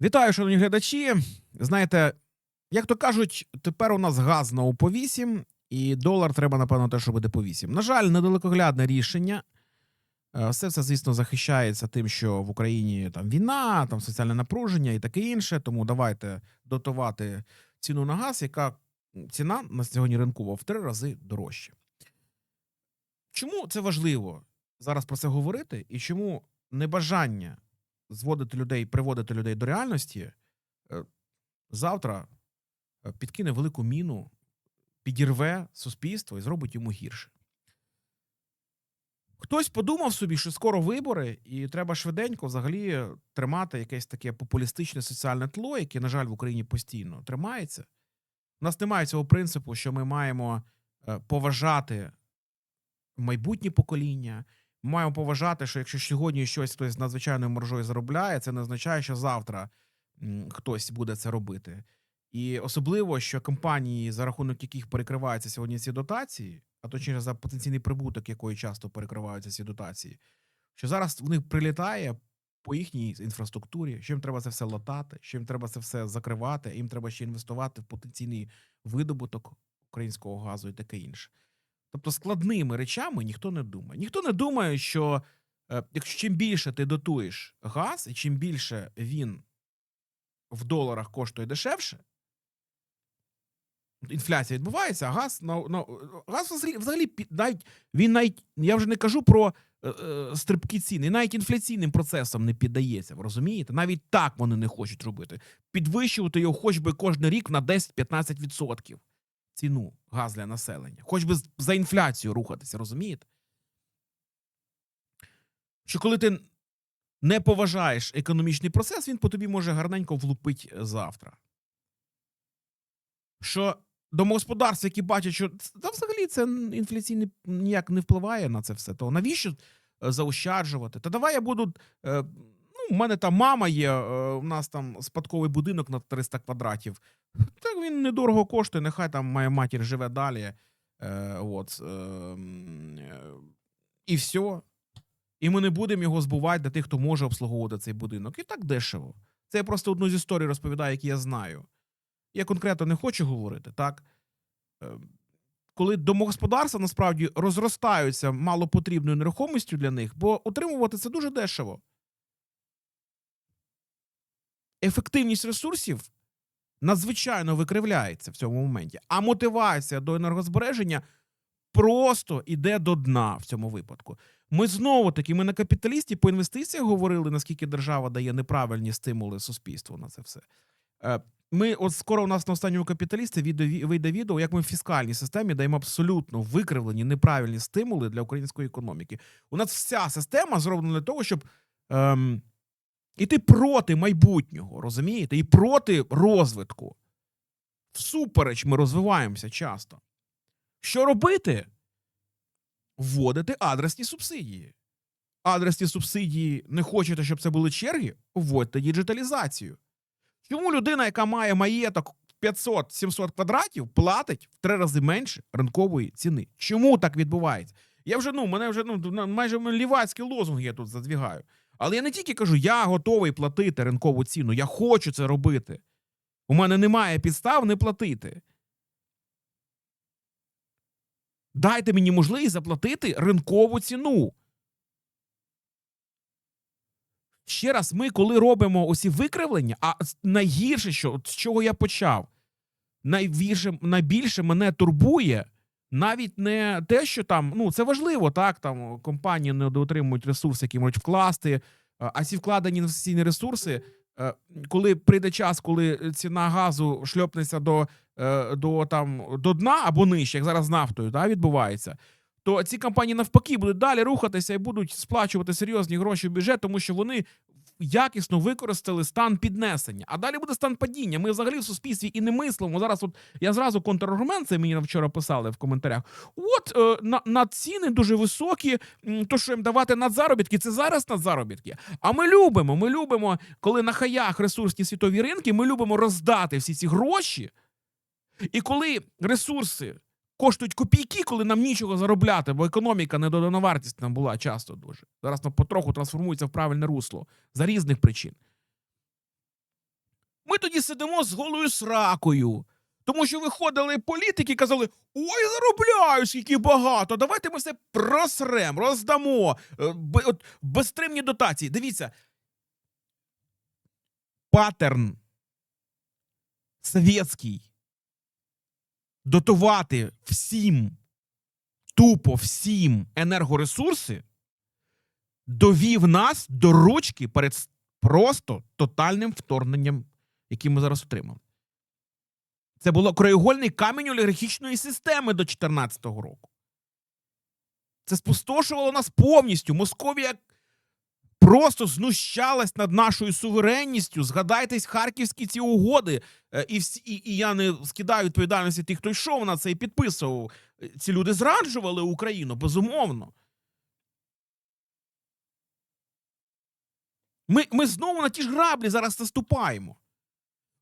Вітаю, шановні глядачі. Знаєте, як то кажуть, тепер у нас газ знову по 8, і долар треба, напевно, те, що буде по 8. На жаль, недалекоглядне рішення. Е, Все це, звісно, захищається тим, що в Україні там війна, там соціальне напруження і таке інше. Тому давайте дотувати ціну на газ, яка ціна на сьогодні ринкова в три рази дорожча. Чому це важливо зараз про це говорити? І чому небажання зводити людей, приводити людей до реальності, е, завтра е, підкине велику міну, підірве суспільство і зробить йому гірше. Хтось подумав собі, що скоро вибори, і треба швиденько взагалі тримати якесь таке популістичне соціальне тло, яке, на жаль, в Україні постійно тримається. У нас немає цього принципу, що ми маємо е, поважати майбутнє покоління. Маємо поважати, що якщо сьогодні щось хтось з надзвичайною маржою заробляє, це не означає, що завтра хтось буде це робити. І особливо, що компанії, за рахунок яких перекриваються сьогодні ці дотації, а точніше за потенційний прибуток, якої часто перекриваються ці дотації, що зараз в них прилітає по їхній інфраструктурі, що їм треба це все латати, що їм треба це все закривати, їм треба ще інвестувати в потенційний видобуток українського газу і таке інше. Тобто складними речами ніхто не думає. Ніхто не думає, що е, якщо чим більше ти дотуєш газ, і чим більше він в доларах коштує дешевше, інфляція відбувається, а газ на, на газ взагалі, навіть він навіть я вже не кажу про е, е, стрибкі ціни, навіть інфляційним процесом не піддається. Ви розумієте? Навіть так вони не хочуть робити. Підвищувати його хоч би кожен рік на 10-15% ціну газ для населення, хоч би за інфляцію рухатися, розумієте? Що коли ти не поважаєш економічний процес, він по тобі може гарненько влупить завтра. Що домогосподарства, які бачать, що та взагалі це інфляційний ніяк не впливає на це все, то навіщо е, заощаджувати? Та давай я буду. У мене там мама є, е, у нас там спадковий будинок на 300 квадратів. Так він недорого коштує, нехай там моя матір живе далі. Е, от, е, е, і все. І ми не будемо його збувати для тих, хто може обслуговувати цей будинок. І так дешево. Це я просто одну з історій розповідаю, які я знаю. Я конкретно не хочу говорити, так? Е, Коли домогосподарства насправді розростаються малопотрібною нерухомістю для них, бо утримувати це дуже дешево. Ефективність ресурсів надзвичайно викривляється в цьому моменті, а мотивація до енергозбереження просто йде до дна в цьому випадку. Ми знову таки, ми на капіталісті по інвестиціях говорили, наскільки держава дає неправильні стимули суспільству на це все. Е, Ми, от скоро у нас на останньому капіталісті вийде відео, як ми в фіскальній системі даємо абсолютно викривлені неправильні стимули для української економіки. У нас вся система зроблена для того, щоб ем, іти проти майбутнього, розумієте? І проти розвитку. Всупереч ми розвиваємося часто. Що робити? Вводити адресні субсидії. Адресні субсидії не хочете, щоб це були черги? Вводьте діджиталізацію. Чому людина, яка має маєток 500-700 квадратів, платить в три рази менше ринкової ціни? Чому так відбувається? Я вже ну мене вже ну майже лівацькі лозунги я тут задвігаю. Але я не тільки кажу, я готовий платити ринкову ціну, я хочу це робити. У мене немає підстав не платити. Дайте мені можливість заплатити ринкову ціну. Ще раз, ми, коли робимо усі викривлення, а найгірше, що з чого я почав, найбільше, найбільше мене турбує навіть не те, що там, ну це важливо, так, там компанії не отримують ресурси, які можуть вкласти, а а ці вкладені інвестиційні ресурси, е, коли прийде час, коли ціна газу шльопнеться до, е, до, там, до дна або нижче, як зараз з нафтою да, відбувається, то ці компанії навпаки будуть далі рухатися і будуть сплачувати серйозні гроші в бюджет, тому що вони якісно використали стан піднесення. А далі буде стан падіння. Ми взагалі в суспільстві і не мислимо. Зараз, от я зразу контраргумент, це мені вчора писали в коментарях. От е, на, на ціни дуже високі. То, що їм давати надзаробітки, це зараз надзаробітки. А ми любимо. Ми любимо, коли на хаях ресурсні світові ринки, ми любимо роздати всі ці гроші. І коли ресурси коштують копійки, коли нам нічого заробляти, бо економіка недодана вартість нам була часто дуже. Зараз вона потроху трансформується в правильне русло за різних причин. Ми тоді сидимо з голою сракою. Тому що виходили політики і казали: ой, заробляю, скільки багато, давайте ми все просрем, роздамо. Е, От, безстримні дотації. Дивіться. Паттерн совєтський. Дотувати всім, тупо всім енергоресурси довів нас до ручки перед просто тотальним вторгненням, яке ми зараз отримали. Це було краєгольний камінь олігархічної системи до 2014 року. Це спустошувало нас повністю. Московія просто знущалась над нашою суверенністю. Згадайтесь харківські ці угоди. Е, І, всі, і, і я не скидаю відповідальності тих, хто йшов на це і підписував. Е, Ці люди зраджували Україну, безумовно. Ми, ми знову на ті ж граблі зараз наступаємо.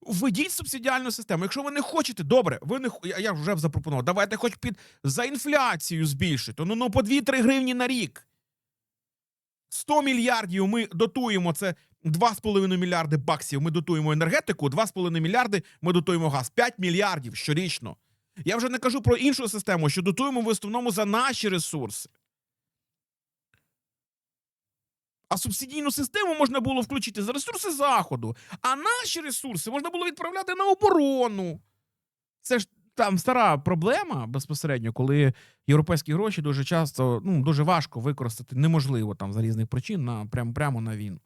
Введіть субсидіальну систему. Якщо ви не хочете, добре, ви не я, вже запропонував. Давайте хоч під за інфляцію збільшити. Ну ну по 2-3 гривні на рік. 100 мільярдів ми дотуємо це 2,5 мільярди баксів. Ми дотуємо енергетику, 2,5 мільярди ми дотуємо газ. 5 мільярдів щорічно. Я вже не кажу про іншу систему, що дотуємо в основному за наші ресурси. А субсидійну систему можна було включити за ресурси Заходу, а наші ресурси можна було відправляти на оборону. Це ж там стара проблема безпосередньо, коли європейські гроші дуже часто ну, дуже важко використати, неможливо там за різних причин на прямо, прямо на війну.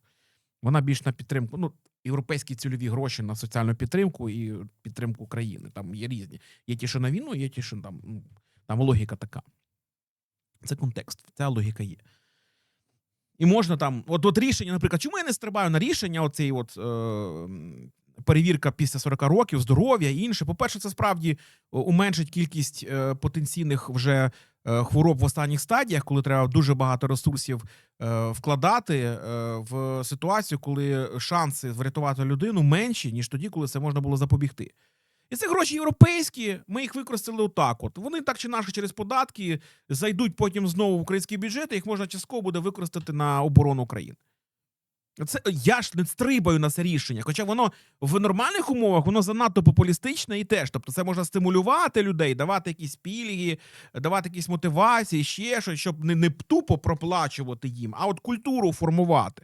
Вона більш на підтримку. Ну, європейські цільові гроші на соціальну підтримку і підтримку країни. Там є різні. Є ті, що на війну, є ті, що там, ну, там логіка така. Це контекст, ця логіка є. І можна там, от, от рішення, наприклад, чому я не стрибаю на рішення, оцей от е, перевірка після 40 років, здоров'я і інше. По-перше, це справді уменшить кількість е, потенційних вже е, хвороб в останніх стадіях, коли треба дуже багато ресурсів е, вкладати е, в ситуацію, коли шанси врятувати людину менші, ніж тоді, коли це можна було запобігти. І це гроші європейські, ми їх використали отак. От вони так чи інакше через податки зайдуть потім знову в український бюджет, і їх можна частково буде використати на оборону країни. Це я ж не стрибаю на це рішення. Хоча воно в нормальних умовах воно занадто популістичне і теж. Тобто, це можна стимулювати людей, давати якісь пільги, давати якісь мотивації, ще щось, щоб не, не тупо проплачувати їм, а от культуру формувати.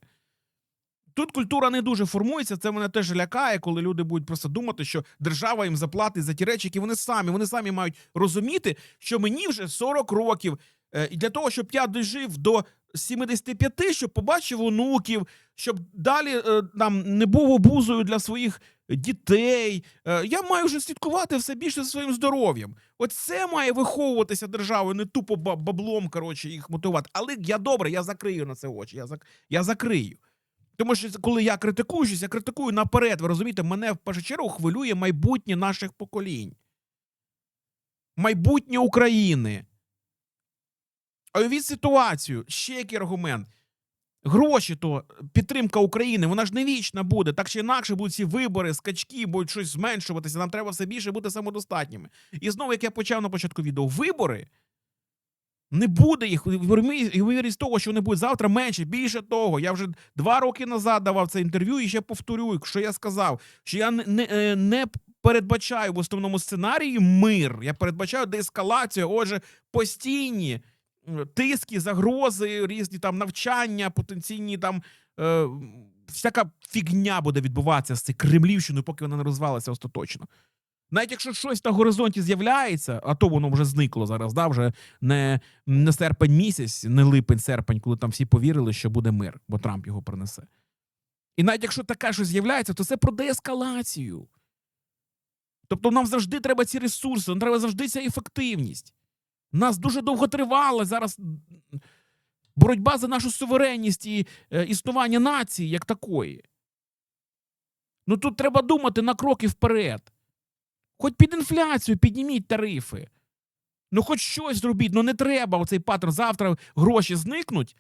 Тут культура не дуже формується. Це мене теж лякає, коли люди будуть просто думати, що держава їм заплатить за ті речі, які вони самі. Вони самі мають розуміти, що мені вже 40 років, е, і для того, щоб я дожив до 75, щоб побачив онуків, щоб далі е, там не був обузою для своїх дітей. Е, я маю вже слідкувати все більше за своїм здоров'ям. От це має виховуватися державою, не тупо баблом, коротше, їх мотивувати. Але я добре, я закрию на це очі. Я, зак... я закрию. Тому що коли я критикую щось, я критикую наперед. Ви розумієте, мене в першу чергу хвилює майбутнє наших поколінь. Майбутнє України. А уявіть ситуацію, ще який аргумент. Гроші то підтримка України, вона ж не вічна буде. Так чи інакше будуть ці вибори, скачки, будуть щось зменшуватися. Нам треба все більше бути самодостатніми. І знову, як я почав на початку відео, вибори не буде їх. Ймовірність того, що вони будуть завтра менше. Більше того, я вже два роки назад давав це інтерв'ю і ще повторюю, що я сказав, що я не, не, е, не передбачаю в основному сценарії мир. Я передбачаю деескалацію. Отже, постійні тиски, загрози, різні там навчання, потенційні там. Е, всяка фігня буде відбуватися з цією кремлівщиною, поки вона не розвалиться остаточно. Навіть якщо щось на горизонті з'являється, а то воно вже зникло зараз, да, вже не, не серпень місяць, не липень, серпень, коли там всі повірили, що буде мир, бо Трамп його принесе. І навіть якщо таке щось з'являється, то це про деескалацію. Тобто нам завжди треба ці ресурси, нам треба завжди ця ефективність. Нас дуже довго тривала зараз боротьба за нашу суверенність і е, існування нації як такої. Ну тут треба думати на кроки вперед. Хоч під інфляцію підніміть тарифи. Ну, хоч щось зробіть, ну не треба оцей паттерн. Завтра гроші зникнуть,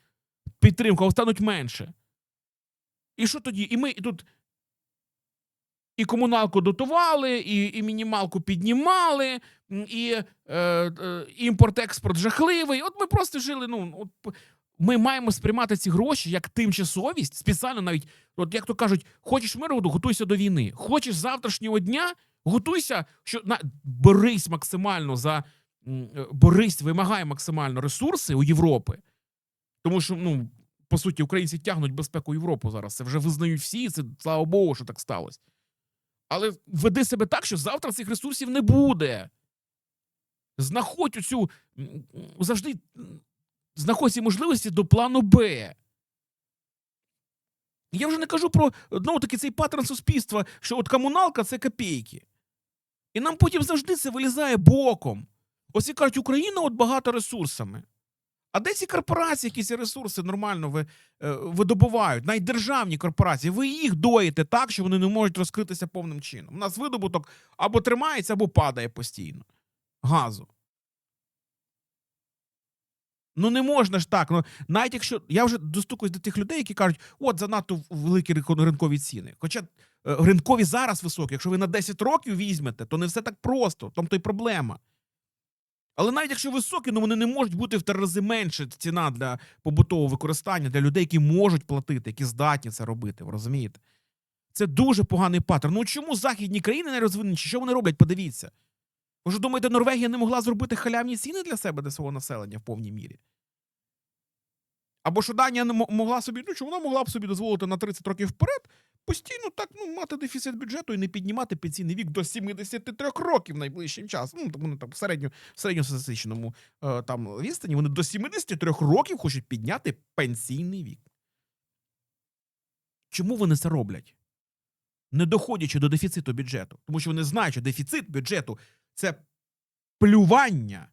підтримка стануть менше. І що тоді? І ми тут і комуналку дотували, і, і мінімалку піднімали, і е, е, імпорт-експорт жахливий. От ми просто жили. Ну, от, ми маємо сприймати ці гроші як тимчасовість, спеціально навіть, от як то кажуть, хочеш миру, готуйся до війни. Хочеш завтрашнього дня, готуйся, що на борись максимально за е, борись, вимагай максимально ресурси у Європи. Тому що, ну, по суті, українці тягнуть безпеку Європу зараз. Це вже визнають всі, це слава Богу, що так сталося. Але веди себе так, що завтра цих ресурсів не буде. Знаходь оцю завжди знаходь ці можливості до плану Б. Я вже не кажу про ну, таки цей паттерн суспільства, що от комуналка це копійки. І нам потім завжди це вилізає боком. Ось і кажуть, Україна от багата ресурсами. А де ці корпорації, які ці ресурси нормально ви, е, видобувають? Навіть державні корпорації, ви їх доїте так, що вони не можуть розкритися повним чином. У нас видобуток або тримається, або падає постійно. Газу. Ну не можна ж так. Ну, навіть якщо я вже достукуюсь до тих людей, які кажуть, от занадто великі ринкові ціни. Хоча е, ринкові зараз високі, якщо ви на 10 років візьмете, то не все так просто. Там то й проблема. Але навіть якщо високі, ну вони не можуть бути в три рази менше ціна для побутового використання для людей, які можуть платити, які здатні це робити. Ви розумієте? Це дуже поганий паттерн. Ну чому західні країни не розвинені? Що вони роблять? Подивіться. Ви ж думаєте, Норвегія не могла зробити халявні ціни для себе, для свого населення в повній мірі? Або що Данія не могла собі, ну що вона могла б собі дозволити на 30 років вперед постійно так ну, мати дефіцит бюджету і не піднімати пенсійний вік до 73 років найближчим часом. Ну, вони там в середньо, в середньостатистичному е, там відстані вони до 73 років хочуть підняти пенсійний вік. Чому вони це роблять? Не доходячи до дефіциту бюджету. Тому що вони знають, що дефіцит бюджету це плювання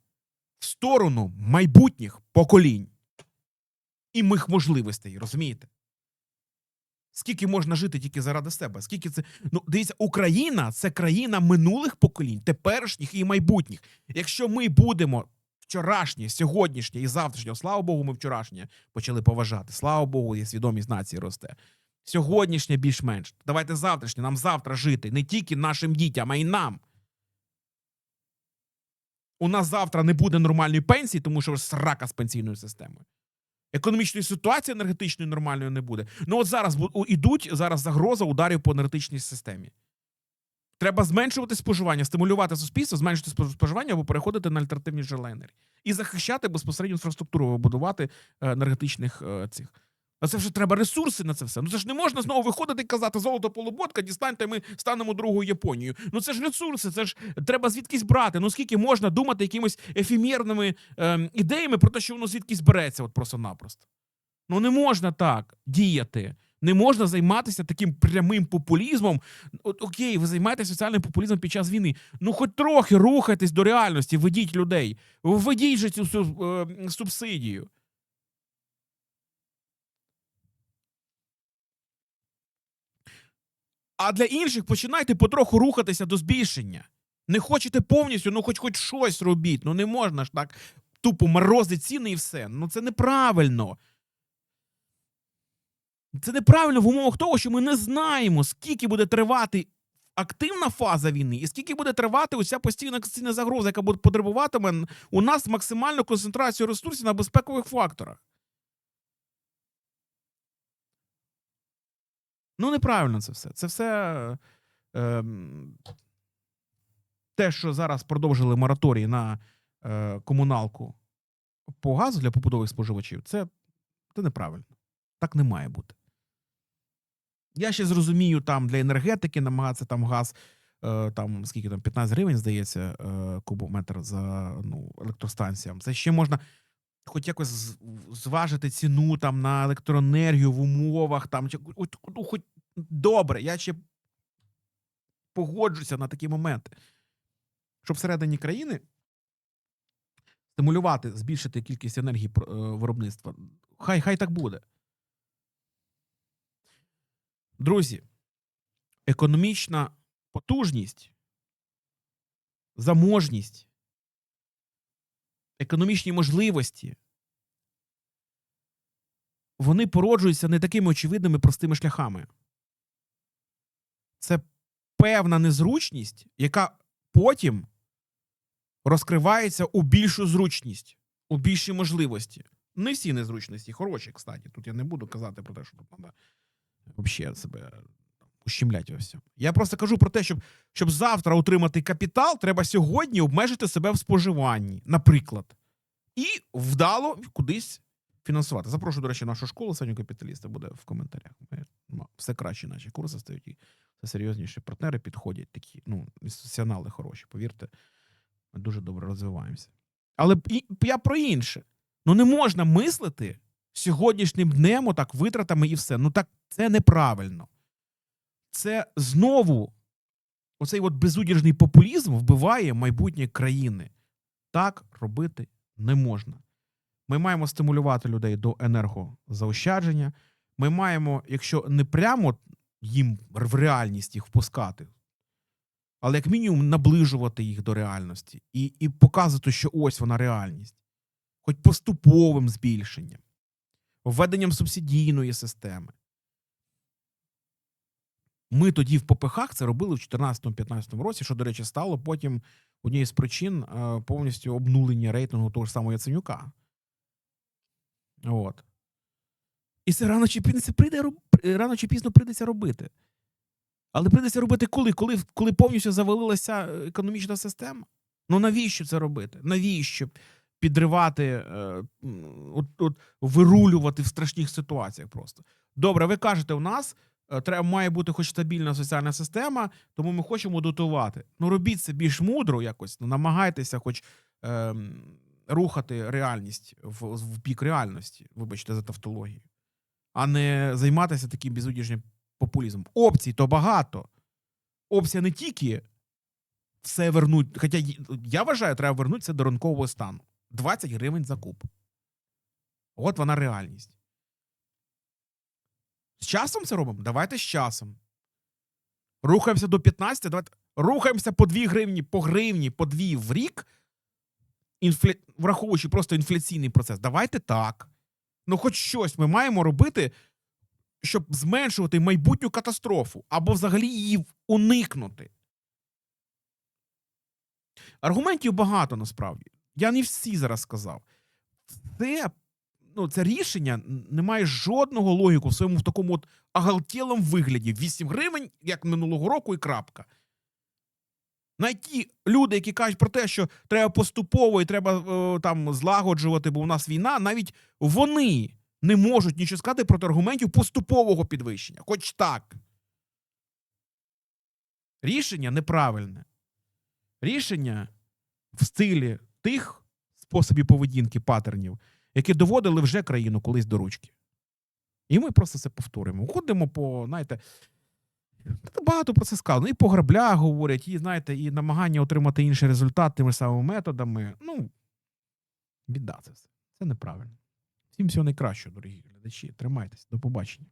в сторону майбутніх поколінь і їх можливостей, розумієте? Скільки можна жити тільки заради себе? Скільки це. Ну, дивіться, Україна це країна минулих поколінь, теперішніх і майбутніх. Якщо ми будемо вчорашнє, сьогоднішнє і завтрашнє, слава Богу, ми вчорашнє почали поважати. Слава Богу, є свідомість нації росте. Сьогоднішнє більш-менш. Давайте завтрашнє, нам завтра жити, не тільки нашим дітям, а й нам. У нас завтра не буде нормальної пенсії, тому що срака з пенсійною системою. Економічної ситуації енергетичної нормальної не буде. Ну от зараз ідуть зараз загроза ударів по енергетичній системі. Треба зменшувати споживання, стимулювати суспільство, зменшити спо- споживання або переходити на альтернативні джерела енергії. І захищати безпосередньо інфраструктуру, вибудувати е, енергетичних е, цих. А це вже треба ресурси на це все. Ну це ж не можна знову виходити і казати золото полуботка, дістаньте, ми станемо другою Японією. Ну це ж ресурси, це ж треба звідкись брати. Ну скільки можна думати якимись ефемерними ем, ідеями про те, що воно звідкись береться, от просто-напросто. Ну не можна так діяти. Не можна займатися таким прямим популізмом. От окей, ви займаєтеся соціальним популізмом під час війни. Ну, хоч трохи рухайтесь до реальності, ведіть людей, введіть же цю е, субсидію. А для інших починайте потроху рухатися до збільшення. Не хочете повністю, ну хоч хоч щось робіть. Ну не можна ж так тупо морозити ціни і все. Ну це неправильно. Це неправильно в умовах того, що ми не знаємо, скільки буде тривати активна фаза війни, і скільки буде тривати уся постійна конституційна загроза, яка буде потребуватиме у нас максимальну концентрацію ресурсів на безпекових факторах. Ну, неправильно це все. Це все. Е, ем, те, що зараз продовжили мораторій на е, комуналку по газу для побутових споживачів, це, це неправильно. Так не має бути. Я ще зрозумію, там для енергетики намагатися там газ, е, там скільки там 15 гривень, здається, е, кубометр за ну, електростанціям. Це ще можна хоч якось зважити ціну там на електроенергію в умовах, там, ну, хоч добре, я ще погоджуся на такі моменти. Щоб всередині країни стимулювати, збільшити кількість енергії е, виробництва. Хай, хай так буде. Друзі, економічна потужність, заможність, економічні можливості, вони породжуються не такими очевидними простими шляхами. Це певна незручність, яка потім розкривається у більшу зручність, у більші можливості. Не всі незручності хороші, кстати. Тут я не буду казати про те, що треба взагалі себе ущемляти во всьому. Я просто кажу про те, щоб, щоб завтра отримати капітал, треба сьогодні обмежити себе в споживанні, наприклад, і вдало кудись фінансувати. Запрошую, до речі, нашу школу сьогодні капіталіста буде в коментарях. Ну, все краще наші курси стають, і все серйозніші партнери підходять, такі, ну, інституціонали хороші, повірте, ми дуже добре розвиваємося. Але я про інше. Ну не можна мислити сьогоднішнім днем, отак, витратами і все. Ну так це неправильно. Це знову оцей от безудержний популізм вбиває майбутнє країни. Так робити не можна. Ми маємо стимулювати людей до енергозаощадження. Ми маємо, якщо не прямо їм в реальність їх впускати, але як мінімум наближувати їх до реальності і, і показувати, що ось вона реальність, хоч поступовим збільшенням, введенням субсидійної системи. Ми тоді в попихах це робили в 2014-2015 році, що, до речі, стало потім однією з причин е, повністю обнулення рейтингу того ж самого Яценюка. От. І це рано чи пізно це прийде рано чи пізно прийдеться робити. Але прийдеться робити коли? Коли, коли повністю завалилася е, економічна система? Ну навіщо це робити? Навіщо підривати, е, от, от, вирулювати в страшних ситуаціях просто? Добре, ви кажете, у нас треба має бути хоч стабільна соціальна система, тому ми хочемо дотувати. Ну робіть це більш мудро якось, ну намагайтеся хоч е, рухати реальність в, в бік реальності, вибачте за тавтологію, а не займатися таким безудіжним популізмом. Опцій то багато. Опція не тільки все вернуть. Хоча я вважаю, треба вернутися до ринкового стану. 20 гривень за куб. От вона реальність. З часом це робимо? Давайте з часом. Рухаємося до 15, давайте. Рухаємося по 2 гривні, по гривні, по 2 в рік, інфля... враховуючи просто інфляційний процес. Давайте так. Ну, хоч щось ми маємо робити, щоб зменшувати майбутню катастрофу або взагалі її уникнути. Аргументів багато насправді. Я не всі зараз сказав. Це, ну, це рішення не має жодного логіку в своєму в такому от оголтілому вигляді. 8 гривень, як минулого року, і крапка. Навіть ті люди, які кажуть про те, що треба поступово і треба е, там злагоджувати, бо у нас війна, навіть вони не можуть нічого сказати проти аргументів поступового підвищення. Хоч так. Рішення неправильне. Рішення в стилі тих способів поведінки патернів, які доводили вже країну колись до ручки. І ми просто це повторюємо. Ходимо по, знаєте, багато про це сказано. І по граблях говорять, і знаєте, і намагання отримати інший результат тими самими методами. Ну, біда це все. Це неправильно. Всім всього найкращого, дорогі глядачі. Тримайтесь. До побачення.